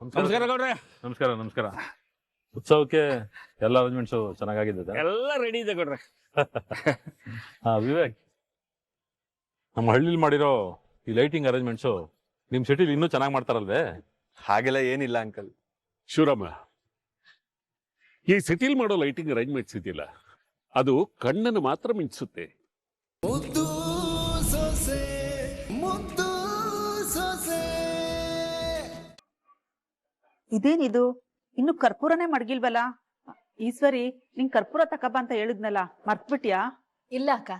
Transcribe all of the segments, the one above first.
ನಮಸ್ಕಾರ. ಗೌಡ್ರೆ. ನಮಸ್ಕಾರ ನಮಸ್ಕಾರ. ಉತ್ಸವಕ್ಕೆ ಎಲ್ಲ ಅರೇಂಜ್ಮೆಂಟ್ಸ್ ಚೆನ್ನಾಗಿದೆ ಎಲ್ಲ ರೆಡಿ ಇದೆ ಗೌಡ್ರೆ. ಹಾ ವಿವೇಕ್. ನಮ್ಮ ಹಳ್ಳಿಲಿ ಮಾಡಿರೋ ಈ ಲೈಟಿಂಗ್ ಅರೇಂಜ್ಮೆಂಟ್ಸು ನಿಮ್ ಸಿಟಿಲಿ ಇನ್ನೂ ಚೆನ್ನಾಗಿ ಮಾಡ್ತಾರಲ್ವೇ? ಹಾಗೆಲ್ಲ ಏನಿಲ್ಲ ಅಂಕಲ್ ಶಿವರಾಮ ಈ ಸಿಟಿಲಿ ಮಾಡೋ ಲೈಟಿಂಗ್ ಅರೇಂಜ್ಮೆಂಟ್ಸ್ ಇದೆಯಲ್ಲ ಅದು ಕಣ್ಣನ್ನು ಮಾತ್ರ ಮಿಂಚಿಸುತ್ತೆ. ಇದೇನಿದು? ಇನ್ನು ಕರ್ಪೂರನೇ ಮಡಗಿಲ್ವಲ್ಲ? ಈಶ್ವರಿ ನಿಂಗ್ ಕರ್ಪೂರ ತಕಬ ಅಂತ ಹೇಳಿದ್ನಲ್ಲ ಮರ್ತ್ಬಿಟ್ಯಾ? ಇಲ್ಲ ಅಕ್ಕ.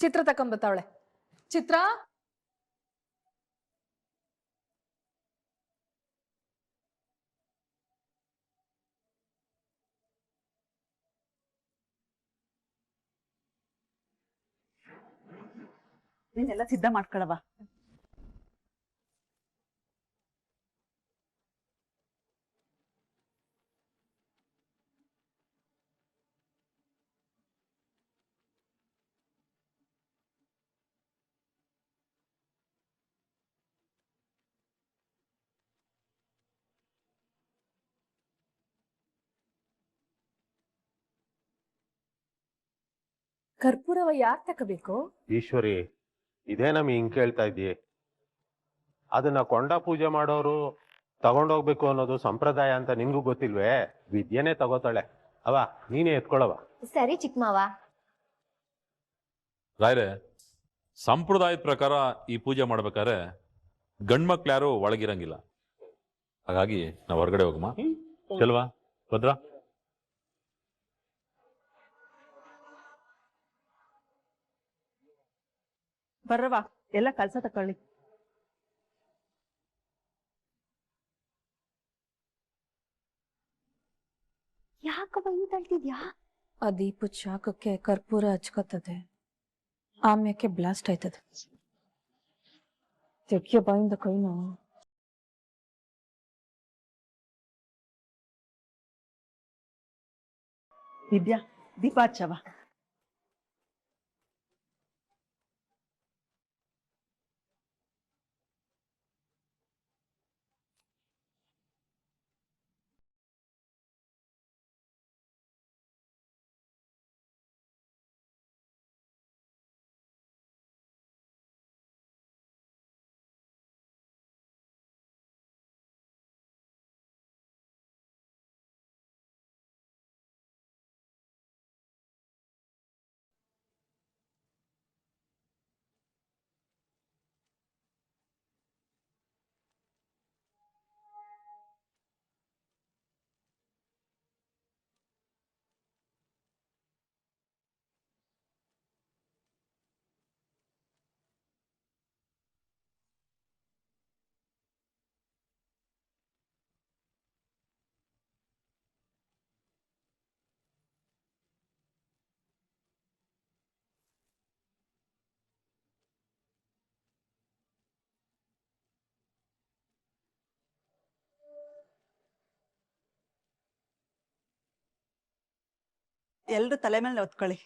ಚಿತ್ರ ತಕೊಂಬತ್ತವಳೆ ಚಿತ್ರ? ನೀನೆಲ್ಲ ಸಿದ್ಧ ಮಾಡ್ಕೊಳವ ಕರ್ಪೂರವ ಯಾರ್ ತಕಬೇಕು? ಈಶ್ವರಿ ಇದೇ ನಮ್ ಹಿಂಗ್ ಕೇಳ್ತಾ ಇದ್ದಿ ಅದನ್ನ ಕೊಂಡ ಪೂಜೆ ಮಾಡೋರು ತಗೊಂಡೋಗ್ಬೇಕು ಅನ್ನೋದು ಸಂಪ್ರದಾಯ ಅಂತ ನಿನ್ಗೂ ಗೊತ್ತಿಲ್ವೇ? ವಿದ್ಯೆನೆ ತಗೋತಾಳೆ. ಅವ ನೀನೇ ಎತ್ಕೊಳವ ಸರಿ ಚಿಕ್ಕಮಾವ ರಾಯ್ರೆ ಸಂಪ್ರದಾಯದ ಪ್ರಕಾರ ಈ ಪೂಜೆ ಮಾಡ್ಬೇಕಾದ್ರೆ ಗಂಡ್ಮಕ್ಳು ಯಾರು ಒಳಗಿರಂಗಿಲ್ಲ. ಹಾಗಾಗಿ ನಾವು ಹೊರಗಡೆ ಹೋಗಮ್ಮ. ಚಲ್ವಾ ಭದ್ರಾ. ಬರ್ರವ ಎಲ್ಲ ಕಲ್ಸ ತಕೊಳ್ಳಿ. ಹಿಂಗ್ ತಳ್ತಿದ್ಯಾ? ಆ ದೀಪದ ಶಾಖಕ್ಕೆ ಕರ್ಪೂರ ಹಚ್ಕೋತದೆ. ಆಮ್ಯಾಕೆ ಬ್ಲಾಸ್ಟ್ ಆಯ್ತದೆ. ತೆಗಿಯ ಬಾಯಿಂದ ಕೈನು. ವಿದ್ಯಾ ದೀಪ ಹಚ್ಚವ. ಎಲ್ರು ತಲೆ ಮೇಲೆ ಒತ್ಕೊಳ್ಳಿ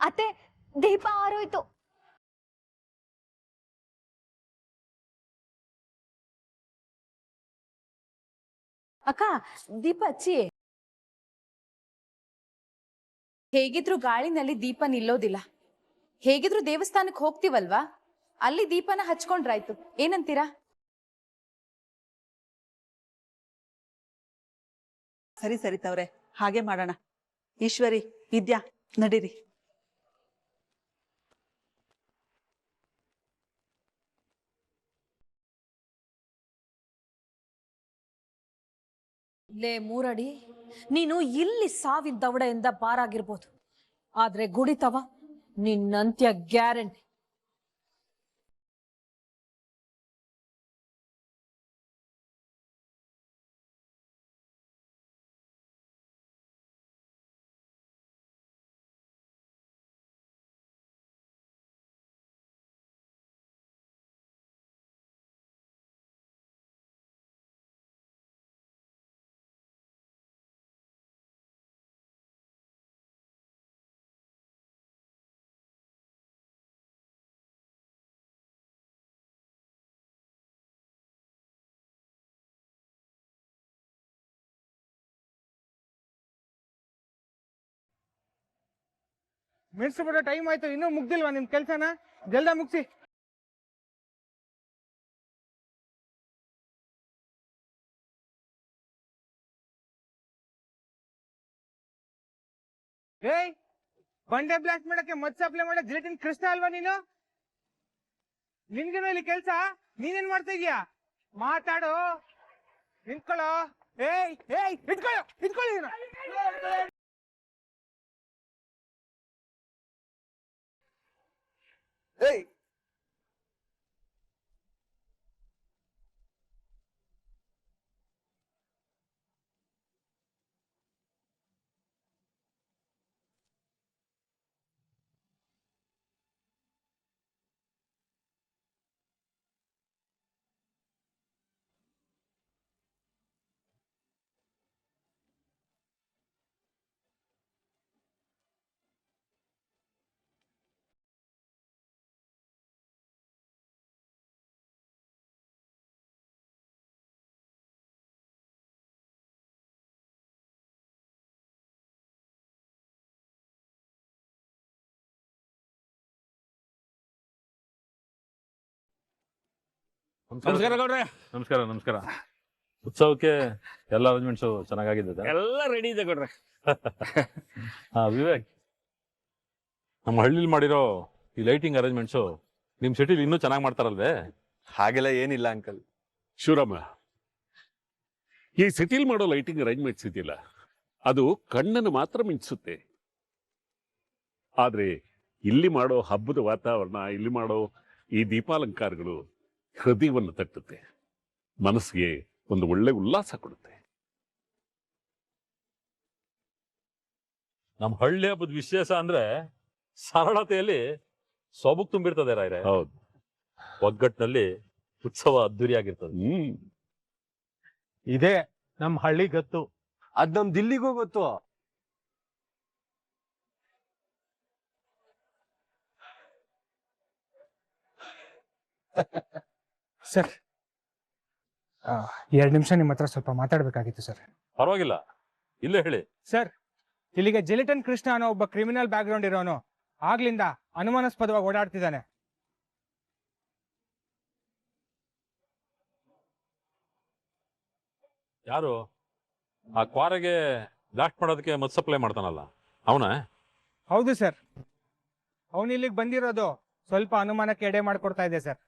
ಅತ್ತೆ ದೀಪ ಆರೋಯ್ತು ಅಕ್ಕ, ದೀಪ ಹಚ್ಚಿ. ಹೇಗಿದ್ರು ಗಾಳಿನಲ್ಲಿ ದೀಪ ನಿಲ್ಲೋದಿಲ್ಲ. ಹೇಗಿದ್ರು ದೇವಸ್ಥಾನಕ್ಕೆ ಹೋಗ್ತಿವಲ್ವಾ? ಅಲ್ಲಿ ದೀಪನ ಹಚ್ಕೊಂಡ್ರಾಯ್ತು. ಏನಂತೀರಾ? ಸರಿ ಸರಿ ತವ್ರೆ ಹಾಗೆ ಮಾಡೋಣ. ಈಶ್ವರಿ, ವಿದ್ಯಾ, ನಡೀರಿ. ಲೇ ಮೂರಡಿ ನೀನು ಇಲ್ಲಿ ಸಾವಿನ ದವಡೆಯಿಂದ ಪಾರಾಗಿರ್ಬೋದು. ಆದ್ರೆ ಗುಡಿತವ ನಿನ್ನಂತ್ಯ ಗ್ಯಾರಂಟಿ. ಮೆಣಸು ಬಿಡೋ ಟೈಮ್ ಆಯ್ತು, ಇನ್ನೂ ಮುಗ್ದಿಲ್ವಾ ನಿಮ್ ಕೆಲ್ಸನ? ಜಲ್ದ ಮುಗಿಸಿ. ಏಯ್, ಬಂಡೆ ಬ್ಲಾಸ್ಟ್ ಮಾಡಕ್ಕೆ ಮದ್ ಸಪ್ಲೈ ಮಾಡೋ ಜಿಲೆಟಿನ್ ಕೃಷ್ಣ ಅಲ್ವಾ ನೀನು? ನಿನ್ಗೇನು ಇಲ್ಲಿ ಕೆಲ್ಸ? ನೀನೇನ್ ಮಾಡ್ತಾ ಇದೀಯಾ? ಮಾತಾಡು. ನಿಂತ್ಕೊಳ್ಳೋ. ಏಯ್ ಏಯ್, ನಿಂತ್ಕೊಳ್ಳೋ, ನಿಂತ್ಕೊಳ್ಳಿ ನೀನು. ನಮಸ್ಕಾರ. ಗೌಡ್ರೆ. ನಮಸ್ಕಾರ ನಮಸ್ಕಾರ. ಉತ್ಸವಕ್ಕೆ ಎಲ್ಲ ಅರೇಂಜ್ಮೆಂಟ್ಸ್ ಚೆನ್ನಾಗಿದೆ ಎಲ್ಲ ರೆಡಿ ಇದೆ ಗೌಡ್ರೆ. ಹಾ ವಿವೇಕ್. ನಮ್ಮ ಹಳ್ಳಿಲಿ ಮಾಡಿರೋ ಈ ಲೈಟಿಂಗ್ ಅರೇಂಜ್ಮೆಂಟ್ಸು ನಿಮ್ಮ ಸಿಟಿಲಿ ಇನ್ನೂ ಚೆನ್ನಾಗಿ ಮಾಡ್ತಾರಲ್ವೇ? ಹಾಗೆಲ್ಲ ಏನಿಲ್ಲ ಅಂಕಲ್ ಶಿವರಾಮ ಈ ಸಿಟಿಲಿ ಮಾಡೋ ಲೈಟಿಂಗ್ ಅರೇಂಜ್ಮೆಂಟ್ಸ್ ಇದೆಯಲ್ಲ ಅದು ಕಣ್ಣನ್ನು ಮಾತ್ರ ಮಿಂಚಿಸುತ್ತೆ. ಆದ್ರೆ ಇಲ್ಲಿ ಮಾಡೋ ಹಬ್ಬದ ವಾತಾವರಣ ಇಲ್ಲಿ ಮಾಡೋ ಈ ದೀಪಾಲಂಕಾರಗಳು ಹೃದಯವನ್ನು ತಟ್ಟುತ್ತೆ. ಮನಸ್ಸಿಗೆ ಒಂದು ಒಳ್ಳೆ ಉಲ್ಲಾಸ ಕೊಡುತ್ತೆ. ನಮ್ಮ ಹಳ್ಳಿ ಹಬ್ಬದ ವಿಶೇಷ ಅಂದ್ರೆ ಸರಳತೆಯಲ್ಲಿ ಸೊಬಗು ತುಂಬಿರ್ತದೆ ರಾಯ್ರೆ. ಹೌದು. ಒಗ್ಗಟ್ಟಿನಲ್ಲಿ ಉತ್ಸವ ಅದ್ದೂರಿಯಾಗಿರ್ತದೆ ಹ್ಮ್. ಇದೇ ನಮ್ ಹಳ್ಳಿ ಗತ್ತು. ಅದ್ ನಮ್ ದಿಲ್ಲಿಗೂ ಗೊತ್ತು. ಸರ್ ಎರಡು ನಿಮಿಷ ನಿಮ್ಮ ಹತ್ರ ಸ್ವಲ್ಪ ಮಾತಾಡಬೇಕಾಗಿತ್ತು ಸರ್. ಪರವಾಗಿಲ್ಲ. ಇಲ್ಲೇ ಹೇಳಿ. ಸರ್ ಇಲ್ಲಿಗೆ ಜೆಲಿಟನ್ ಕೃಷ್ಣ ಅನ್ನೋ ಒಬ್ಬ ಕ್ರಿಮಿನಲ್ ಬ್ಯಾಕ್ ಗ್ರೌಂಡ್ ಇರೋನು. ಆಗ್ಲಿಂದ ಅನುಮಾನಾಸ್ಪದವಾಗಿ ಓಡಾಡ್ತಿದ್ದಾನೆ. ಯಾರು? ಆ ಕ್ವಾರೆಗೆ ಬ್ಲಾಸ್ಟ್ ಮಾಡೋದಕ್ಕೆ ಮತ್ ಸಪ್ಲೈ ಮಾಡ್ತಾನಲ್ಲ. ಅವನ? ಹೌದು ಸರ್. ಅವನು ಇಲ್ಲಿಗೆ ಬಂದಿರೋದು ಸ್ವಲ್ಪ ಅನುಮಾನಕ್ಕೆ ಎಡೆ ಮಾಡಿಕೊಡ್ತಾ ಇದೆ ಸರ್.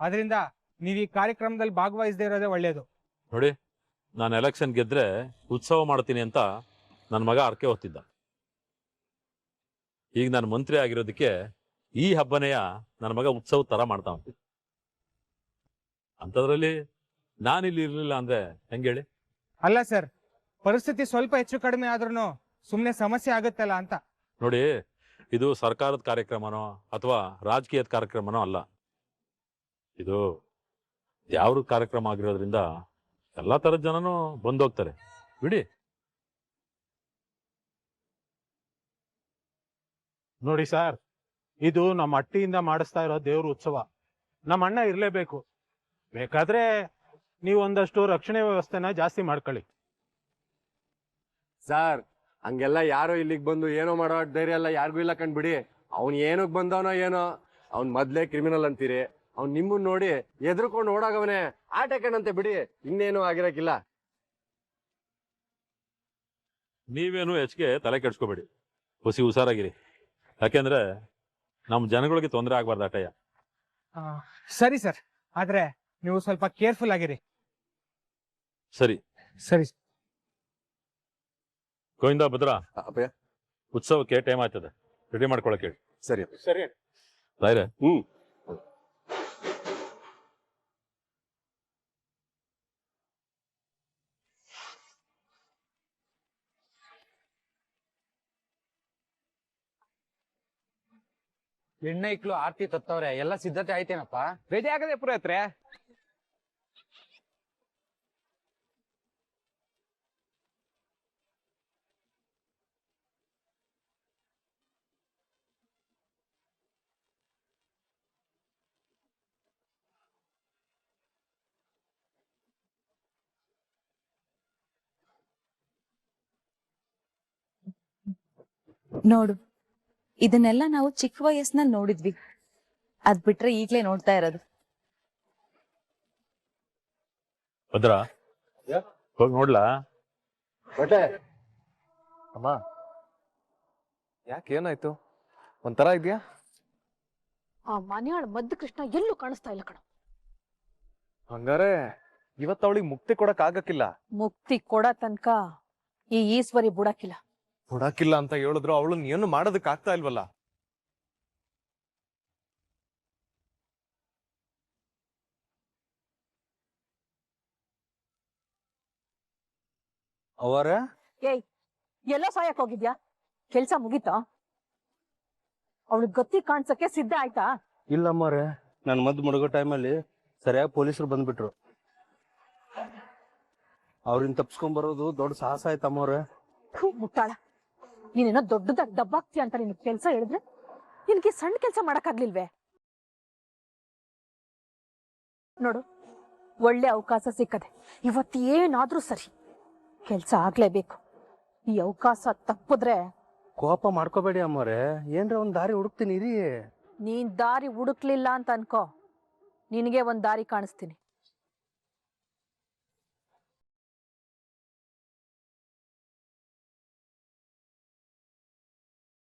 ಅದರಿಂದ ನೀವು ಈ ಕಾರ್ಯಕ್ರಮದಲ್ಲಿ ಭಾಗವಹಿಸದೇ ಇರೋದೇ ಒಳ್ಳೆಯದು ನೋಡಿ ನಾನು ಎಲೆಕ್ಷನ್ ಗೆದ್ರೆ ಉತ್ಸವ ಮಾಡ್ತೀನಿ ಅಂತ ನನ್ನ ಮಗ ಅರ್ಕೆ ಹೊತ್ತಿದ್ದ ಈಗ ನಾನು ಮಂತ್ರಿ ಆಗಿರೋದಕ್ಕೆ ಈ ಹಬ್ಬನೆಯ ನನ್ನ ಮಗ ಉತ್ಸವ ತರ ಮಾಡ್ತಾ ಉಂಟು ಅಂಥದ್ರಲ್ಲಿ ನಾನಿಲ್ಲಿ ಇರಲಿಲ್ಲ ಅಂದ್ರೆ ಹೆಂಗೇಳಿ ಅಲ್ಲ ಸರ್ ಪರಿಸ್ಥಿತಿ ಸ್ವಲ್ಪ ಹೆಚ್ಚು ಕಡಿಮೆ ಆದ್ರೂ ಸುಮ್ಮನೆ ಸಮಸ್ಯೆ ಆಗುತ್ತಲ್ಲ ಅಂತ. ನೋಡಿ ಇದು ಸರ್ಕಾರದ ಕಾರ್ಯಕ್ರಮನೋ ಅಥವಾ ರಾಜಕೀಯದ ಕಾರ್ಯಕ್ರಮನೋ ಅಲ್ಲ. ಇದು ಯಾವ ಕಾರ್ಯಕ್ರಮ ಆಗಿರೋದ್ರಿಂದ ಎಲ್ಲಾ ತರದ ಜನನು ಬಂದೋಗ್ತಾರೆ. ಬಿಡಿ. ನೋಡಿ ಸರ್ ಇದು ನಮ್ಮ ಅಟ್ಟಿಯಿಂದ ಮಾಡಿಸ್ತಾ ಇರೋ ದೇವ್ರ ಉತ್ಸವ. ನಮ್ಮ ಅಣ್ಣ ಇರಲೇಬೇಕು. ಬೇಕಾದ್ರೆ ನೀವು ಒಂದಷ್ಟು ರಕ್ಷಣೆ ವ್ಯವಸ್ಥೆನ ಜಾಸ್ತಿ ಮಾಡ್ಕೊಳ್ಳಿ. ಸರ್ ಹಂಗೆಲ್ಲ ಯಾರೋ ಇಲ್ಲಿಗೆ ಬಂದು ಏನೋ ಮಾಡೋ ಧೈರ್ಯ ಎಲ್ಲ ಯಾರಿಗೂ ಇಲ್ಲ ಕಂಡ್ಬಿಡಿ ಅವ್ನ್ ಏನಕ್ಕೆ ಬಂದವನೋ ಏನೋ ಅವ್ನ್ ಮೊದಲೇ ಕ್ರಿಮಿನಲ್ ಅಂತೀರಿ. ಅವ್ನ್ ನಿಮ್ಮನ್ನ ನೋಡಿ ಎದ್ರುಕೊಂಡು ಓಡಾಗವನೆ ಆಟಕಣಂತೆ ಬಿಡಿ ಇನ್ನೇನು ಆಗಿರಕ್ಕಿಲ್ಲ. ನೀವೇನು ಹೆಚ್ಚಿಗೆ ತಲೆ ಕೆಡ್ಸ್ಕೋಬೇಡಿ. ಹುಸಿ ಹುಷಾರಾಗಿರಿ. ಯಾಕೆಂದ್ರೆ ನಮ್ಮ ಜನಗಳಿಗೆ ತೊಂದರೆ ಆಗ್ಬಾರ್ದು ಅಟಯ್ಯ ಆ, ಸರಿ ಸರ್. ಆದ್ರೆ ನೀವು ಸ್ವಲ್ಪ ಕೇರ್ಫುಲ್ ಆಗಿರಿ. ಸರಿ. ಸರಿ. ಗೋವಿಂದ ಭದ್ರಾ. ಅಪ್ಪಯ್ಯ. ಉತ್ಸವಕ್ಕೆ ಟೈಮ್ ಆಯ್ತದೆ. ರೆಡಿ ಮಾಡ್ಕೊಳಕ್ಕೆ ಹೇಳಿ. ಸರಿ. ಸರಿ. ರಾಯ್ರೆ ಹ್ಮ್. ಹೆಣ್ಣೈಕ್ಳು ಆರ್ತಿ ತತ್ತವ್ರೆ ಎಲ್ಲ ಸಿದ್ಧತೆ ಆಯ್ತೇನಪ್ಪ? ರೆಡಿ ಆಗದೆ ಪುರೋಹಿತ್ರೆ? ನೋಡು. ಇದನ್ನೆಲ್ಲ ನಾವು ಚಿಕ್ಕ ವಯಸ್ಸಿನಲ್ಲಿ ನೋಡಿದ್ವಿ. ಅದ್ ಬಿಟ್ರೆ ಈಗ್ಲೇ ನೋಡ್ತಾ ಇರೋದು. ಭದ್ರ ಹೋಗಿ ನೋಡ್ಲಾ? ಬಟ್ಟೆ ಅಮ್ಮ. ಯಾಕೆ ಏನಾಯ್ತು? ಒಂಥರ ಇದೆಯಾ? ಆ ಮನೆಯಾಳ ಮದ್ದು ಕೃಷ್ಣ ಎಲ್ಲೂ ಕಾಣಿಸ್ತಾ ಇಲ್ಲ ಕಣ. ಹಂಗಾರೆ ಇವತ್ತು ಅವಳಿಗೆ ಮುಕ್ತಿ ಕೊಡಕ್ ಆಗಕ್ಕಿಲ್ಲ. ಮುಕ್ತಿ ಕೊಡ ತನಕ ಈ ಈಶ್ವರಿ ಬುಡಕಿಲ್ಲ ಕೊಡಕ್ಕಿಲ್ಲ ಅಂತ ಹೇಳಿದ್ರು ಅವಳನ್ನ ಏನು ಮಾಡೋದಕ್ ಆಗ್ತಾ ಇಲ್ವಲ್ಲ? ಅವರ? ಏಯ್ ಎಲ್ಲೋ ಸಾಯಕ್ ಹೋಗಿದ್ಯಾ? ಕೆಲ್ಸ ಮುಗೀತಾ? ಅವಳಿಗೆ ಗತಿ ಕಾಣ್ಸಕ್ಕೆ ಸಿದ್ಧ ಆಯ್ತಾ? ಇಲ್ಲ ಇಲ್ಲಮ್ಮವ್ರೆ ನನ್ ಮದ್ದು ಮುಡುಗೋ ಟೈಮಲ್ಲಿ ಸರಿಯಾಗಿ ಪೊಲೀಸರು ಬಂದ್ಬಿಟ್ರು. ಅವ್ರಿಂದ ತಪ್ಸ್ಕೊಂಡ್ ಬರೋದು ದೊಡ್ಡ ಸಾಹಸ ಆಯ್ತಮ್ಮವ್ರೆ ಥು, ಮುಟ್ಟಾಳ. ನೀನೇನೋ ದೊಡ್ಡದಾಗಿ ದಬ್ಬಾಕ್ತಿ ಅಂತ ನಿನ್ ಕೆಲ್ಸ ಹೇಳಿದ್ರೆ ನಿನ್ಗೆ ಸಣ್ಣ ಕೆಲ್ಸ ಮಾಡಕ್ಕಾಗ್ಲಿಲ್ವೇ? ನೋಡು ಒಳ್ಳೆ ಅವಕಾಶ ಸಿಕ್ಕದೆ. ಇವತ್ತು ಏನಾದ್ರೂ ಸರಿ ಕೆಲ್ಸ ಆಗ್ಲೇಬೇಕು. ಈ ಅವಕಾಶ ತಪ್ಪಿದ್ರೆ ಕೋಪ ಮಾಡ್ಕೋಬೇಡಿ ಅಮ್ಮವ್ರೆ. ಏನ್ರ ಒಂದ್ ದಾರಿ ಹುಡುಕ್ತೀನಿ ಇರಿ. ನೀನ್ ದಾರಿ ಹುಡುಕ್ಲಿಲ್ಲ ಅಂತ ಅನ್ಕೋ. ನಿನಗೆ ಒಂದ್ ದಾರಿ ಕಾಣಿಸ್ತೀನಿ.